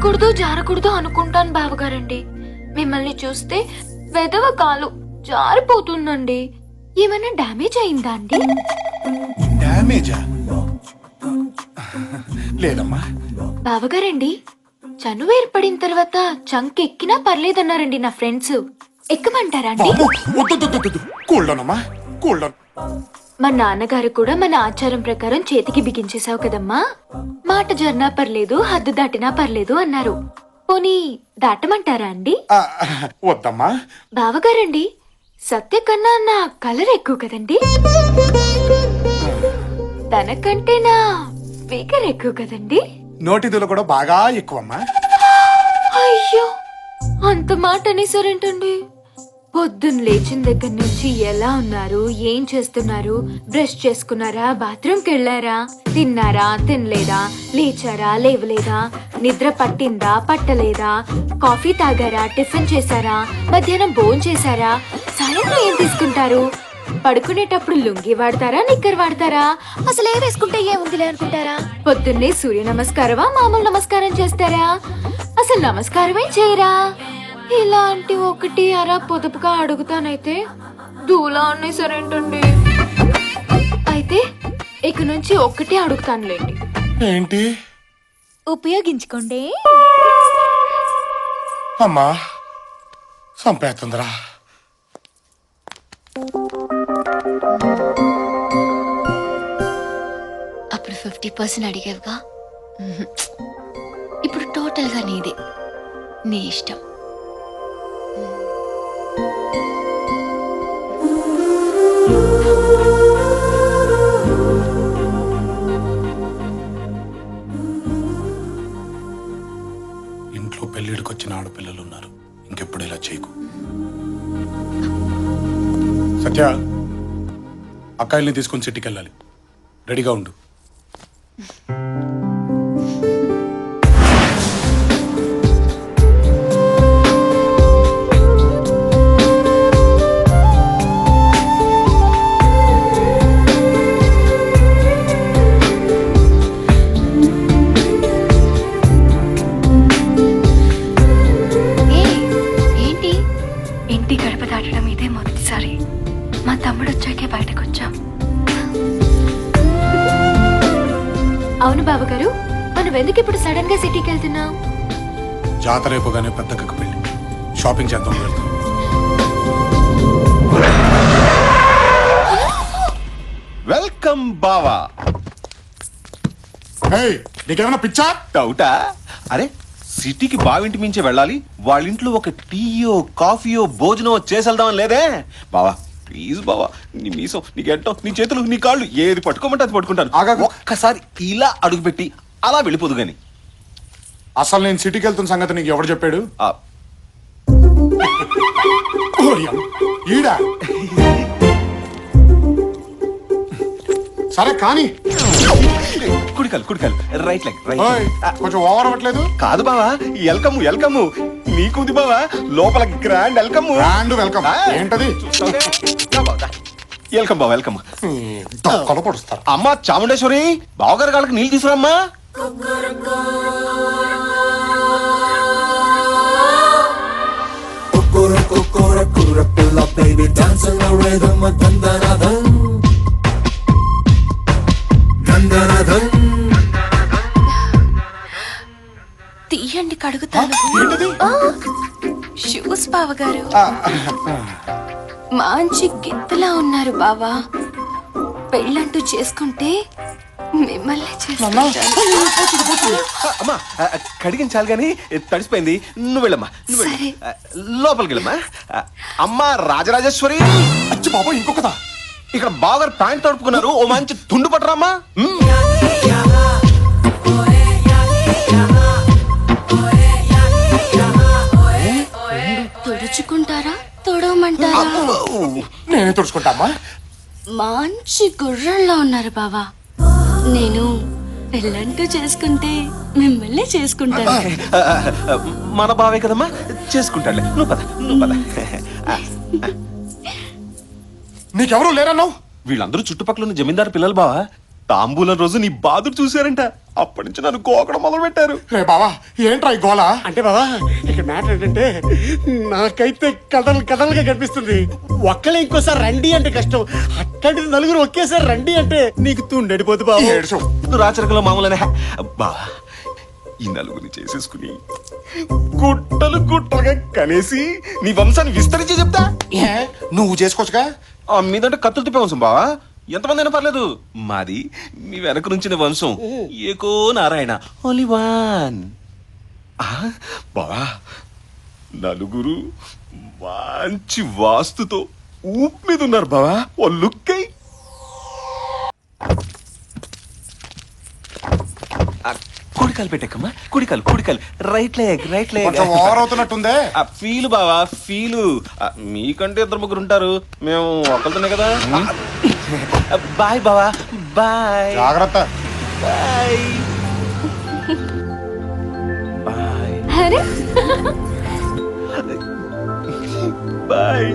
పడకూడదు జారకూడదు అనుకుంటాను బావగారండి. మిమ్మల్ని చూస్తే వెదవ కాలు జారిపోతుందండి. ఏమైనా డ్యామేజ్ అయిందా అండి? డ్యామేజా? లేదమ్మా. బావగారండి చనువు ఏర్పడిన తర్వాత చంక్ ఎక్కినా పర్లేదన్నారండి నా ఫ్రెండ్స్. ఎక్కమంటారా అండి? మా నాన్నగారు కూడా మన ఆచారం ప్రకారం చేతికి బిగించేశావు కదమ్మా. మాట జర్నా పర్లేదు హద్దు దాటినా పర్లేదు అన్నారు. పోనీ దాటమంటారా అండి? వద్దమ్మా. బావగారండి సత్య కన్నా నా కలర్ ఎక్కువ కదండి. తనకంటే నా ఫిగర్ ఎక్కువ కదండి. నోటిదులు కూడా బాగా ఎక్కువమ్మా. అయ్యో అంత మాట అనేసారేంటండి పొద్దున్న లేచిన దగ్గర నుంచి ఎలా ఉన్నారు? ఏం చేస్తున్నారు? బ్రష్ చేసుకున్నారా? బాత్రూమ్కి వెళ్ళారా? తిన్నారా? తినలేదా? లేచారా? లేవలేదా? నిద్ర పట్టిందా? పట్టలేదా? కాఫీ తాగారా? టిఫిన్ చేశారా? మధ్యాహ్నం భోజనం చేశారా? సాయంత్రం ఏం తీసుకుంటారు? పడుకునేటప్పుడు లుంగి వాడతారా? నిక్కర్ వాడతారా? అసలు ఏ వేసుకుంటే ఏముందిలే అనుకుంటారా? పొద్దున్నే సూర్య నమస్కారమా? మామూలు నమస్కారం చేస్తారా? అసలు నమస్కారమే చేయరా? ఇలాంటి ఒకటి అరా పొదుపుగా అడుగుతానైతే దూలా ఉన్నాయి సరేంటండి. అయితే ఇక నుంచి ఒక్కటే అడుగుతానులేండి. ఏంటి? ఉపయోగించుకోండి. అమ్మా సంపేస్తుందిరా. అప్పుడు ఫిఫ్టీ పర్సెంట్ అడిగేవిగా. ఇప్పుడు టోటల్గా నీదే. నీ ఇష్టం. ఇంట్లో పెళ్ళిడికి వచ్చిన ఆడపిల్లలు ఉన్నారు ఇంకెప్పుడు ఇలా చేయకు. సత్య అక్కాయిల్ని తీసుకొని సిటీకి వెళ్ళాలి రెడీగా ఉండు. సడన్గా సిటీకి వెళ్తున్నాం జాతర అయిపోగానే పెద్దక్కకు పెళ్ళి షాపింగ్ చేద్దాం వెళ్తాం. వెల్కమ్ బావా. ఏయ్, నీకేమైనా పిచ్చా? డౌటా? అరే సిటీకి బావింటి మించి వెళ్ళాలి వాళ్ళ ఇంట్లో ఒక టీయో కాఫీయో భోజనమో చేసేద్దామని లేదే? బావా ప్లీజ్ బావా నీ మీసం నీ గెట్టం నీ చేతులు నీ కాళ్ళు ఏది పట్టుకోమంటే అది పట్టుకుంటాను. ఆగాగు. ఒక్కసారి ఇలా అడుగుపెట్టి అలా వెళ్ళిపోదు గాని. అసలు నేను సిటీకి వెళ్తున్న సంగతి నీకు ఎవరు చెప్పాడు? ఆ, ఓరియం, ఈడా? సరే కానీ. కుడికాలు కుడికాలు. రైట్ లెగ్ ఓయ్, కొంచెం ఓవర్ అవ్వట్లేదు? కాదు బావా ఎల్కమ్ ఎల్కమ్. నీకుంది బావా లోపల గ్రాండ్ వెల్కమ్ గ్రాండ్ వెల్కమ్ ఏంటది? వెల్కమ్ బావా వెల్కమ్ దొక్కలు పొడుస్తారు. అమ్మా చాముండేశ్వరి బావగారి కాళ్ళకి నీళ్ళు తీసుకురమ్మా Kokora kokora kura pilla baby dancing the rhythm of Dandanadhan Dandanadhan తీయండి కడుగుతాను షూస్ బావగారు మంచి గిత్తలా ఉన్నారు బావా పెళ్ళంటూ చేసుకుంటే మిమ్మల్ని అమ్మా. కడిగించాలి కానీ తడిసిపోయింది. నువ్వు వెళ్ళమ్మా నువ్వు లోపలికి వెళ్ళమ్మా. అమ్మా రాజరాజేశ్వరి. అచ్చి బాబు ఇంకొకదా ఇక్కడ బావగారు ప్యాంట్ తడుపుకున్నారు. ఓ మంచి తుండు పట్టరామ్మా. తుడుచుకుంటారా? తొడవమంటారా? నేనే తుడుచుకుంటామా మంచి గుర్రంలో ఉన్నారు బావా. నేను పెళ్ళంటూ చేసుకుంటే మిమ్మల్ని చేసుకుంటాను. మన బావే కదమ్మా? చేసుకుంటాడులే. నువ్వు పద నువ్వు పద. నీకెవరు లేరన్నావు? వీళ్ళందరూ చుట్టుపక్కల ఉన్న జమీందారు పిల్లలు బావా? తాంబూలం రోజు నీ బాధలు చూశారంట. అప్పటి నుంచి నన్ను కోకడం మొదలు పెట్టారు రే బావా ఏంట్రా ఈ గోళ అంటే బావా ఇక్కడ మ్యాటర్ ఏంటంటే నాకైతే కథలు కథలుగా కనిపిస్తుంది. ఒక్కలే ఇంకోసారి రండి అంటే కష్టం. అట్లాంటిది నలుగురు ఒకేసారి రండి అంటే నీకు తుండడిపోతు బాబు రాచరికలో మామూలనే బా ఈ నలుగురిని చేసేసుకుని గుట్టలు గుట్టలుగా కనేసి నీ వంశాన్ని విస్తరించి చెప్తా. నువ్వు చేసుకోవచ్చుగా? ఆ మీదంటే కత్తులు తిప్పే వంశం బావా. ఎంతమంది అయినా పర్లేదు. మాది మీ వెనక నుంచిన వంశం. ఏకో నారాయణ. ఓన్లీ వన్ బావా నలుగురు మంచి వాస్తుతో ఊపు మీద ఉన్నారు బావా. ఓ లుక్ అయి. కుడికాలు పెట్టకమ్మా కుడికాలు కుడికాలు. రైట్ లెగ్ రైట్ లెగ్ కొంచెం ఓవర్ అవుతున్నట్టుందే. ఆ ఫీల్ బావా ఫీలు మీకంటే ఇద్దరు ముగ్గురు ఉంటారు. మేము ఒకరితోనే కదా. బాయ్ బావా బాయ్. జాగ్రత్త. బాయ్. బాయ్. అరే. బాయ్.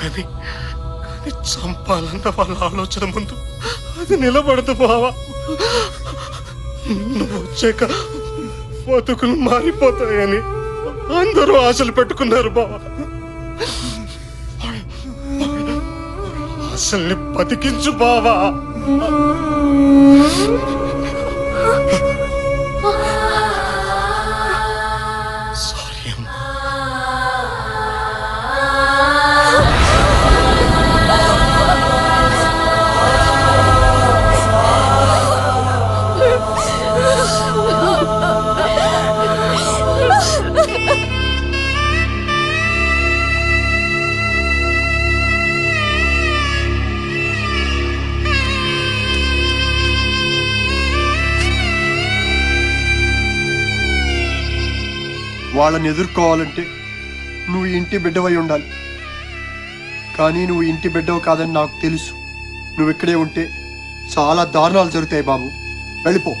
కానీ కానీ చంపాలన్న వాళ్ళ ఆలోచన ముందు అది నిలబడదు బావా. నువ్వు వచ్చాక బతుకులు మారిపోతాయని అందరూ ఆశలు పెట్టుకున్నారు బావా. ఆశల్ని బతికించు బావా. వాళ్ళని ఎదుర్కోవాలంటే నువ్వు ఇంటి బిడ్డవై ఉండాలి. కానీ నువ్వు ఇంటి బిడ్డవు కాదని నాకు తెలుసు. నువ్వు ఇక్కడే ఉంటే చాలా దారుణాలు జరుగుతాయి బాబు. వెళ్ళిపో.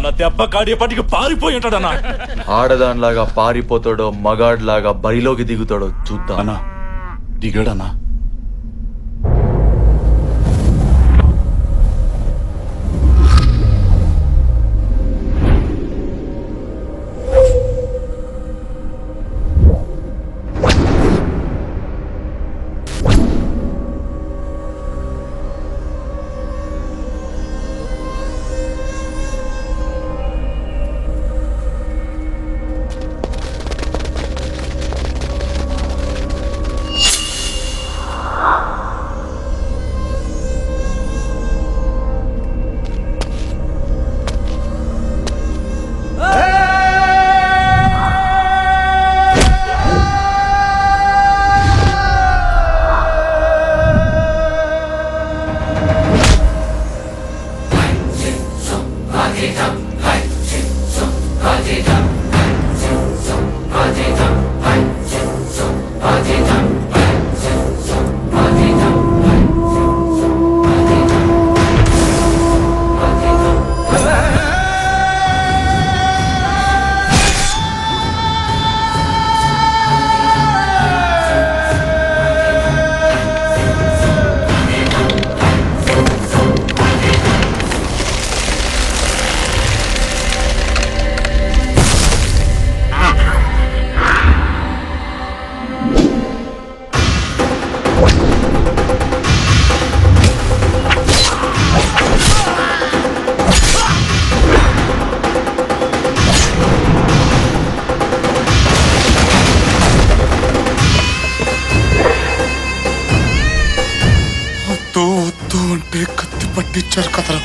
మన దెబ్బ కాడేపటికి పారిపోయి ఉంటాడన్నా. ఆడదానిలాగా పారిపోతాడో మగాడ్లాగా బరిలోకి దిగుతాడో చూద్దాం. అన్నా దిగాడన్నా. పట్టించారు కదరా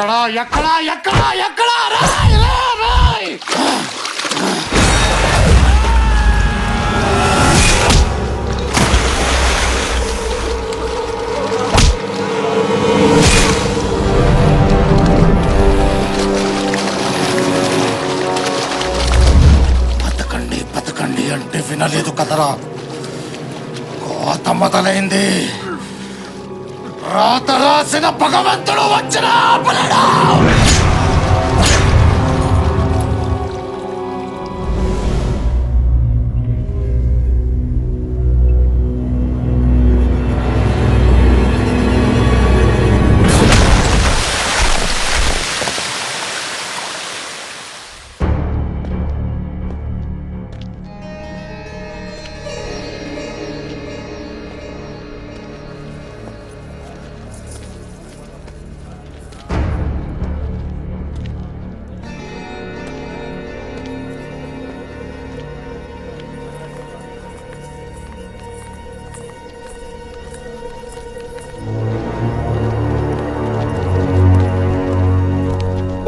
ఎక్కడా ఎక్కడా ఎక్కడా ఎక్కడా రాయ్ రాయ్! బతకండి బతకండి అంటే వినలేదు కదరా. కోత మొదలైంది. రాత రాసిన భగవంతుడు వచ్చిన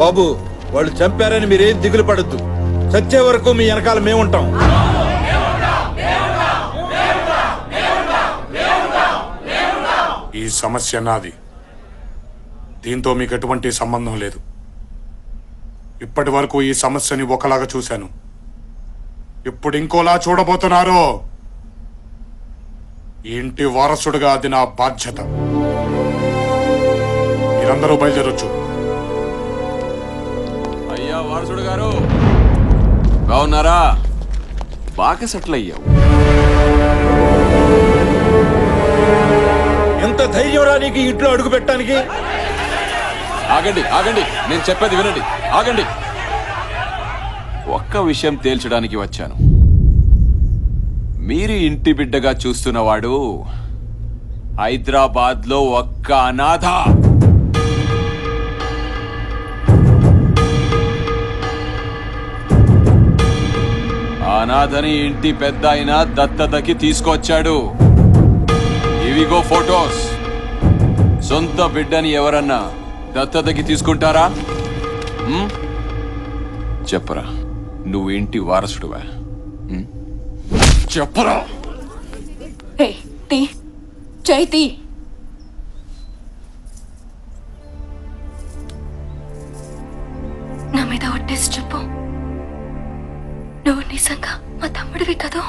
బాబు వాళ్ళు చంపారని మీరేం దిగులు పడద్దు. చచ్చే వరకు మీ వెనకాల మేముంటాం. ఈ సమస్య నాది. దీంతో మీకు ఎటువంటి సంబంధం లేదు. ఇప్పటి వరకు ఈ సమస్యని ఒకలాగా చూశాను. ఇప్పుడు ఇంకోలా చూడబోతున్నారు? ఈ ఇంటి వారసుడిగా అది నా బాధ్యత. మీరందరూ బయలుదేరొచ్చు. వారసుడు గారు. బాగున్నారా? బాగా సెటిల్ అయ్యావు. ఎంత ధైర్యం రా నీకు ఇంట్లో అడుగు పెట్టడానికి? ఆగండి ఆగండి. నేను చెప్పేది వినండి. ఆగండి. ఒక్క విషయం తేల్చడానికి వచ్చాను. మీరు ఇంటి బిడ్డగా చూస్తున్నవాడు హైదరాబాద్లో ఒక్క అనాథ. అనాథని ఇంటి పెద్ద అయిన దత్తతకి తీసుకొచ్చాడు. ఇవిగో ఫొటోస్. సొంత బిడ్డని ఎవరన్నా దత్తతకి తీసుకుంటారా? చెప్పరా నువ్వు ఇంటి వారసుడువా? చెప్పరా. చైతి నా మీద ఒట్టేసి చెప్పు. నువ్వు నిజంగా మా తమ్ముడివి కదా?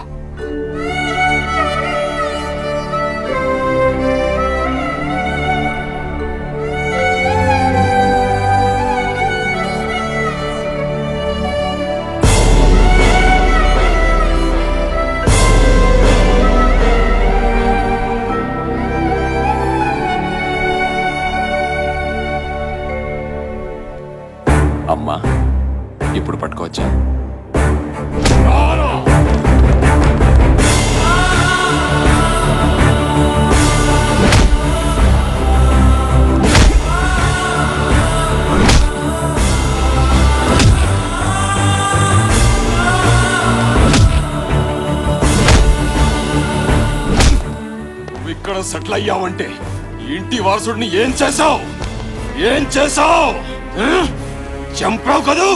సెటిల్ అయ్యావంటే ఇంటి వారసుడిని ఏం చేసావు ఏం చేసావు చంపావు కదూ చంపావు కదూ?